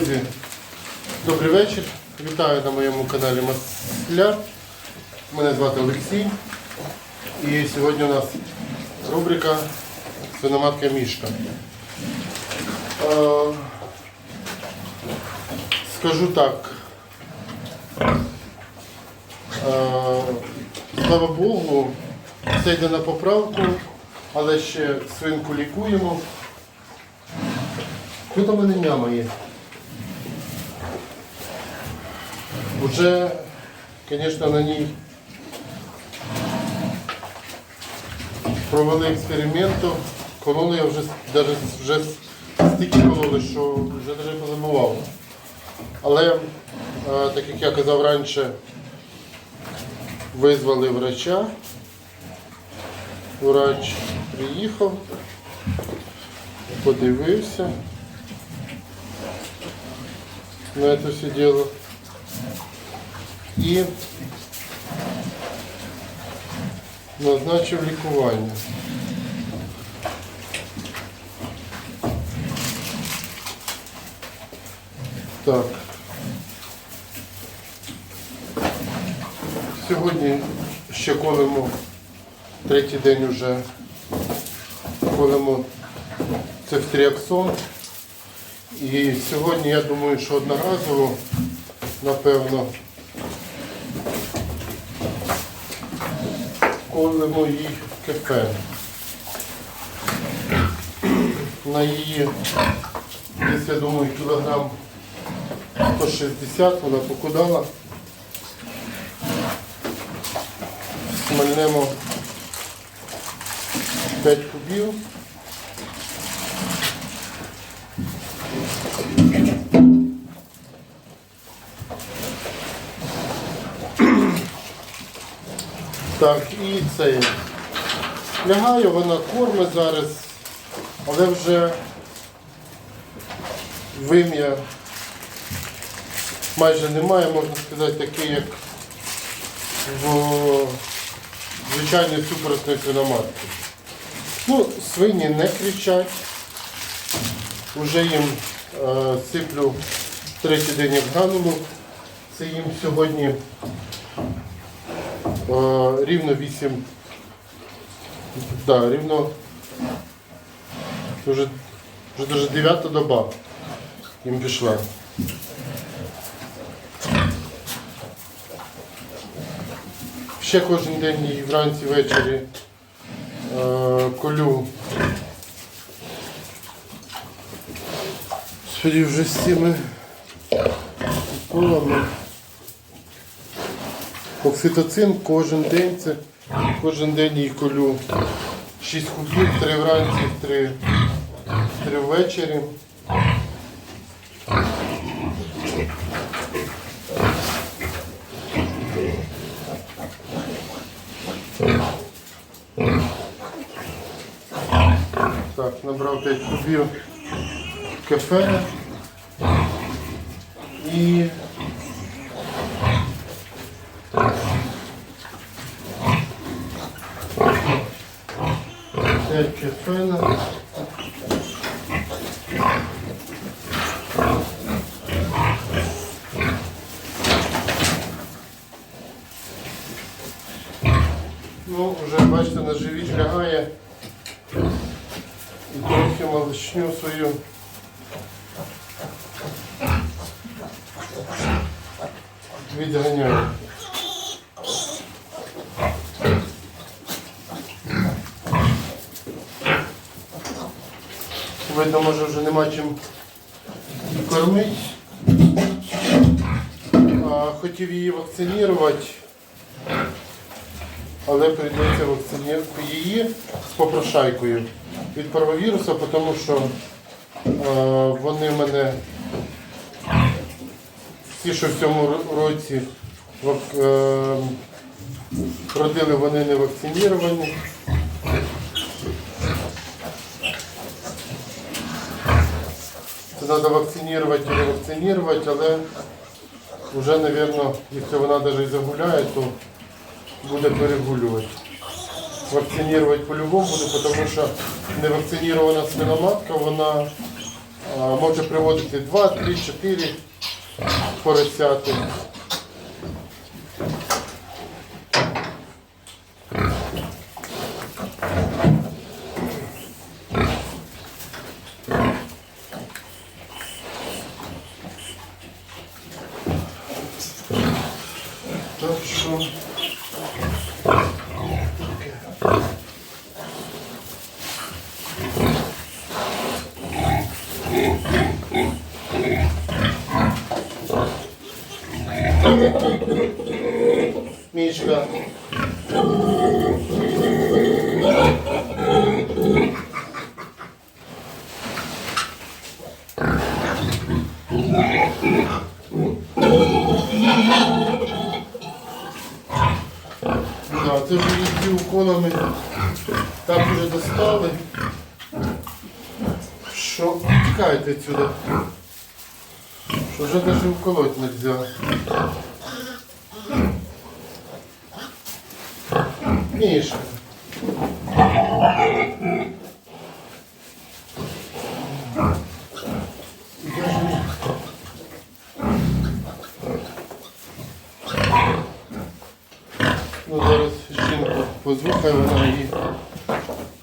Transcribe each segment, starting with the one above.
Друзі, добрий вечір. Вітаю на моєму каналі Масляр. Мене звати Олексій. І сьогодні у нас рубрика Свиноматка Мішка. Е, Скажу так. Е, Слава Богу, все йде на поправку, але ще свинку лікуємо. Хто там мене нямає? Уже, звісно, на ній провели експерименту, кололи я вже навіть вже стільки кололи, що вже навіть позабував. Але, так як я казав раніше, визвали врача. Врач приїхав, подивився на це все діло. І назначив лікування. Так. Сьогодні ще колемо третій день вже колемо цефтріаксон. І сьогодні я думаю, що одноразово, напевно, колемо їй кефен. На її, десь, я думаю, кілограм 160 вона покудала. Смальнемо 5 кубів. Так, і це. Лягає, вона кормить зараз, але вже вим'я майже немає, можна сказати, такий, як в звичайній супоросної свиноматки. Ну, свині не кричать. Уже їм е, сиплю третій день гранулу. Це їм сьогодні рівно 8. Да, рівно вже, вже даже 9 доба їм пішла. Ще кожен день і вранці ввечері е, колю. Господи, вже з цими колами. Окситоцин кожен день це кожен день їй колю 6 кубів, 3 вранці, 3, 3 ввечері. Так, набрав 5 кубів кафе і п'ять кафена. Ну, вже бачите, на живіт лягає. І трохи малышню свою. Відганяю. Видно, може вже нема чим кормити. Хотів її вакцинувати, але прийдеться вакцинувати її з попрошайкою від парвовірусу, тому що е, вони мене всі, що в цьому році е, родили, вони не вакциновані. Це треба вакцинувати і ревакцинувати, але вже, мабуть, якщо вона навіть загуляє, то буде перегулювати. Вакцинувати по-любому буде, тому що невакцинірована свиноматка, вона може приводити 2, 3, 4 поросяти. Так що. Мішка. Да, це вже їх уколами так вже достали. Що тікайте сюди. Що вже навіть уколоть не можна. Міша. Ну, зараз жінку позвухай, вона її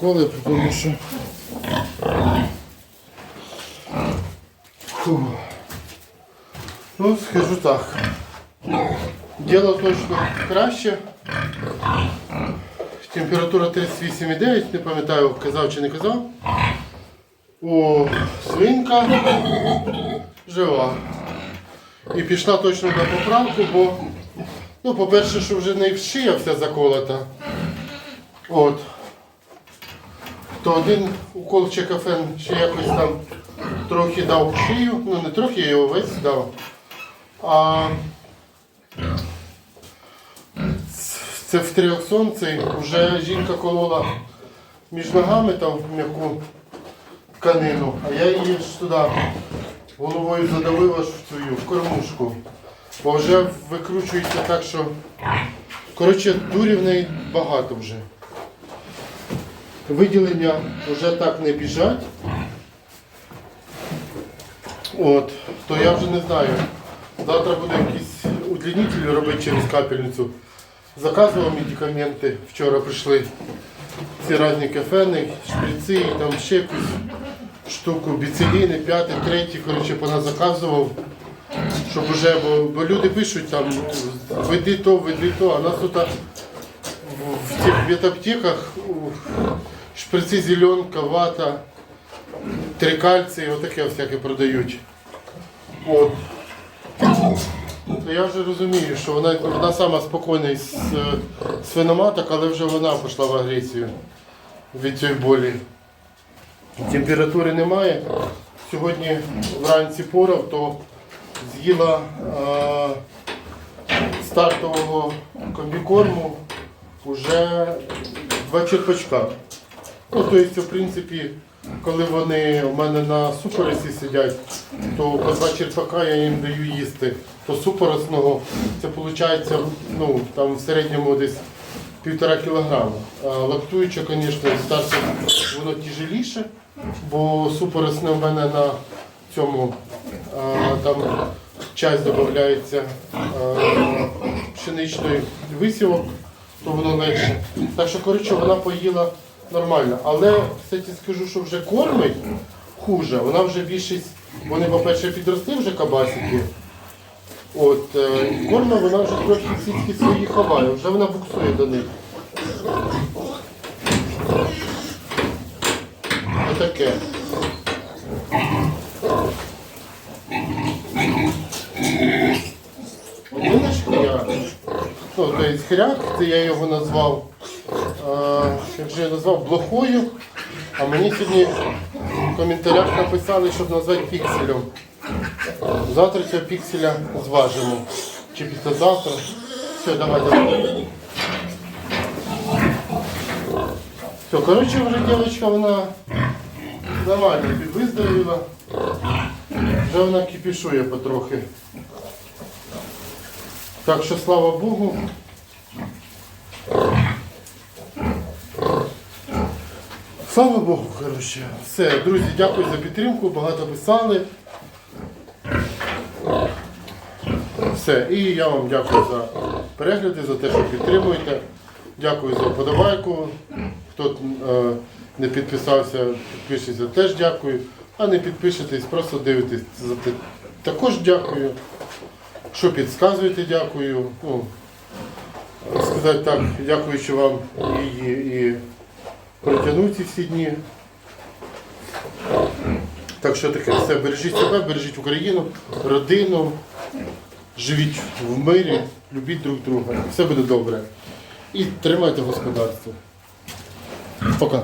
коли, тому що. Фу. Ну, скажу так. Діло точно краще. Температура 38,9, не пам'ятаю, казав чи не казав. О, свинка жива. І пішла точно на поправку, бо, ну, по-перше, що вже не шия вся заколота. От. То один укол чекафен ще якось там трохи дав шию, ну не трохи, я його весь дав. А це в тріоксон, цей вже жінка колола між ногами там м'яку тканину, а я її ж туди головою задавив аж в цю в кормушку. Бо вже викручується так, що коротше дурі в неї багато вже. Виділення вже так не біжать. От, то я вже не знаю. Завтра буде якийсь удлінитель робити через капельницю. Заказував медикаменти, вчора прийшли ці різні кафени, шприці, там ще якусь штуку, біцеліни, п'ятий, третій, коротше, заказував, щоб уже, бо, бо люди пишуть там, веди то, веди то, а нас тут в, цих ветаптеках у, шприці зеленка, вата, трикальці, отаке всяке продають. От. Я вже розумію, що вона, вона сама із е, свиноматок, але вже вона пішла в агресію від цієї болі. Температури немає. Сьогодні вранці порав, то з'їла е, стартового комбікорму вже два черпачка. Ну, тобто, в принципі, коли вони у мене на супоросі сидять, то по два черпака я їм даю їсти. То супоросного це виходить ну, там в середньому десь півтора кілограма. А лактуюче, звісно, старше воно тяжеліше, бо супоросне в мене на цьому а, там часть додається пшеничної висівок, то воно легше. Так що, коротше, вона поїла нормально. Але, кстати, скажу, що вже кормить хуже. Вона вже більшість, вони, по-перше, підросли вже кабасики. От, е, корма вона вже трохи сітки свої ховає, вже вона буксує до них. Отаке. Видиш хряк? Ну, хряк, це я його назвав, як же я назвав, блохою. А мені сьогодні в коментарях написали, щоб назвати пікселем. Завтра цього пікселя зважимо. Чи післязавтра. Все, давай, давай. Все, коротше, вже дівчинка, вона нормально підвиздоровіла. Вже вона кипішує потрохи. Так що слава Богу. Слава Богу, коротше. Все, друзі, дякую за підтримку, багато писали. Все, і я вам дякую за перегляди, за те, що підтримуєте. Дякую за вподобайку. Хто е, не підписався, підпишеться, теж дякую. А не підпишетесь, просто дивитесь. За те. Також дякую. Що підказуєте, дякую. Ну, сказати так, дякуючи вам і, і, і протягнути ці всі дні. Так що таке, все, бережіть себе, бережіть Україну, родину, живіть в мирі, любіть друг друга. Все буде добре. І тримайте господарство. Пока.